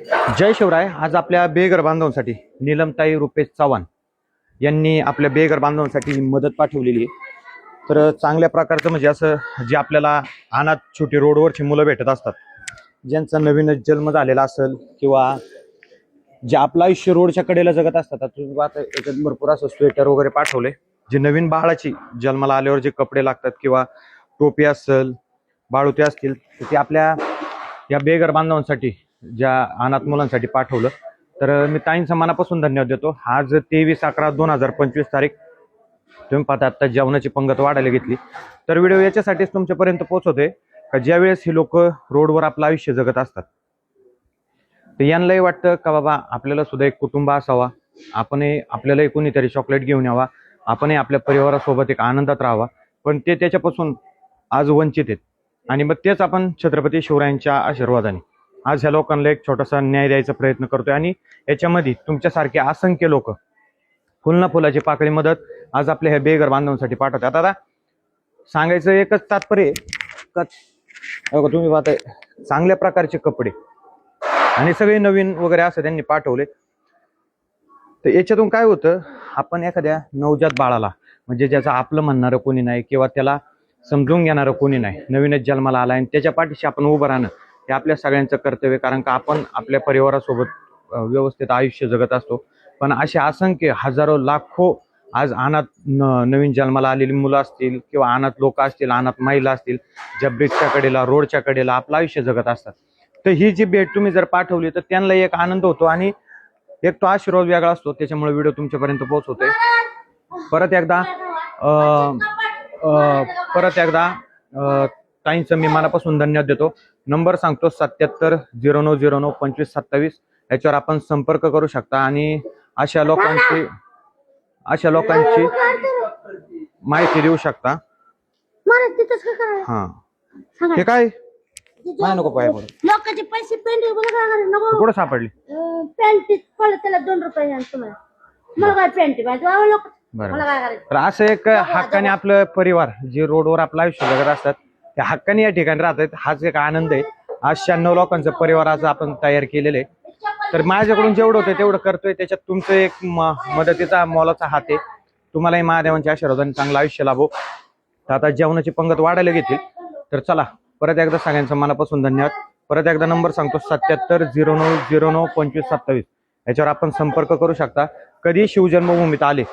जय शिवराय. आज आपल्या बेघर बांधवांसाठी नीलमताई रुपेश चव्हाण यांनी आपल्या बेघर बांधवांसाठी मदत पाठवलेली आहे. तर चांगल्या प्रकारचं म्हणजे असं जे आपल्याला अनाथ छोटी रोडवरची मुलं भेटत असतात ज्यांचा नवीनच जन्म झालेला असेल किंवा जे आपलं आयुष्य रोडच्या कडेला जगत असतात आता तुम्ही आता याच्यात भरपूर असं स्वेटर वगैरे पाठवले. जे नवीन बाळाची जन्माला आल्यावर जे कपडे लागतात किंवा टोपी असेल बाळुते असतील तर ते आपल्या या बेघर बांधवांसाठी ज्या अनाथ मुलांसाठी पाठवलं. तर मी ताईंचा मनापासून धन्यवाद देतो. आज तेवीस अकरा दोन हजार पंचवीस तारीख. तुम्ही पाहता आत्ता जेवणाची पंगत वाढायला घेतली. तर व्हिडिओ याच्यासाठीच तुमच्यापर्यंत पोहोचवते का ज्यावेळेस ही लोक रोडवर आपलं आयुष्य जगत असतात. तर यांनाही वाटतं का बाबा आपल्याला सुद्धा एक कुटुंब असावा. आपणही आपल्यालाही कोणीतरी चॉकलेट घेऊन यावा. आपणही आपल्या परिवारासोबत एक आनंदात राहावा. पण ते त्याच्यापासून आज वंचित आहेत. आणि मग तेच आपण छत्रपती शिवरायांच्या आशीर्वादाने. आज ह्या लोकांना एक छोटासा न्याय द्यायचा प्रयत्न करतोय आणि याच्यामध्ये तुमच्यासारखे असंख्य लोक फुलना फुलाची पाकळी मदत आज आपल्या ह्या बेघर बांधवांसाठी पाठवतात. आता सांगायचं एकच तात्पर्य का तुम्ही पाहताय. चांगल्या प्रकारचे कपडे आणि सगळे नवीन वगैरे असं त्यांनी पाठवले. तर याच्यातून काय होतं आपण एखाद्या नवजात बाळाला म्हणजे ज्याचं आपलं म्हणणारं कोणी नाही किंवा त्याला समजून घेणारं कोणी नाही नवीनच जन्माला आला आणि त्याच्या पाठीशी आपण उभं राहणं हे आपल्या सगळ्यांचं कर्तव्य कारण का आपण आपल्या परिवारासोबत व्यवस्थित आयुष्य जगत असतो. पण असे असंख्य हजारो लाखो आज अनाथ न- नवीन जन्माला आलेली मुलं असतील किंवा अनाथ लोक असतील अनाथ महिला असतील ज्या ब्रिजच्या कडेला रोडच्या कडेला आपलं आयुष्य जगत असतात. तर ही जी भेट तुम्ही जर पाठवली तर त्यांना एक आनंद होतो आणि एक तो आशीर्वाद वेगळा असतो. त्याच्यामुळे व्हिडिओ तुमच्यापर्यंत पोहोचवतोय परत एकदा परत एकदा ताईंचं मी मनापासून धन्यवाद देतो. नंबर सांगतो सत्याहत्तर झिरो नऊ झिरो नऊ पंचवीस सत्तावीस. याच्यावर आपण संपर्क करू शकता आणि अशा लोकांची अशा लोकांची माहिती देऊ शकता. हा. हे काय? नाही नको पाया लोकांचे पैसे कुठं सापडली? पेंटिंग पडलं त्याला दोन रुपये द्या तुम्हाला. मला काय पेंटिंग पाहिजे? अहो, लोक. बरं. मला काय करायचं? तर असं एक हक्काने आपलं परिवार जे रोडवर आपलं आयुष्य जगत असतात त्या हक्काने या ठिकाणी राहतात हाच एक आनंद आहे. आज शहाण्णव लोकांचं परिवाराचं आपण तयार केलेलं आहे. तर माझ्याकडून जेवढं होतं तेवढं करतोय. त्याच्यात तुमचं एक मदतीचा मोलाचा हात आहे. तुम्हालाही महादेवांच्या आशीर्वादाने चांगलं आयुष्य लाभो. तर आता जेवणाची पंगत वाढायला घेतील. तर चला परत एकदा सगळ्यांचं मनापासून धन्यवाद. परत एकदा नंबर सांगतो सत्याहत्तर झिरो नऊ झिरो नऊ पंचवीस सत्तावीस. याच्यावर आपण संपर्क करू शकता. कधी शिवजन्मभूमीत आले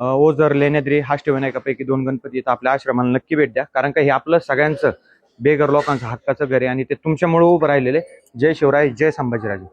ओझर लेण्याद्री हाष्टविनायकापैकी दोन गणपती इथं आपल्या आश्रमाला नक्की भेट द्या. कारण का हे आपलं सगळ्यांचं बेघर लोकांचं हक्काचं घर आहे आणि ते तुमच्यामुळे उभं राहिलेले जय शिवराय जय संभाजीराजे.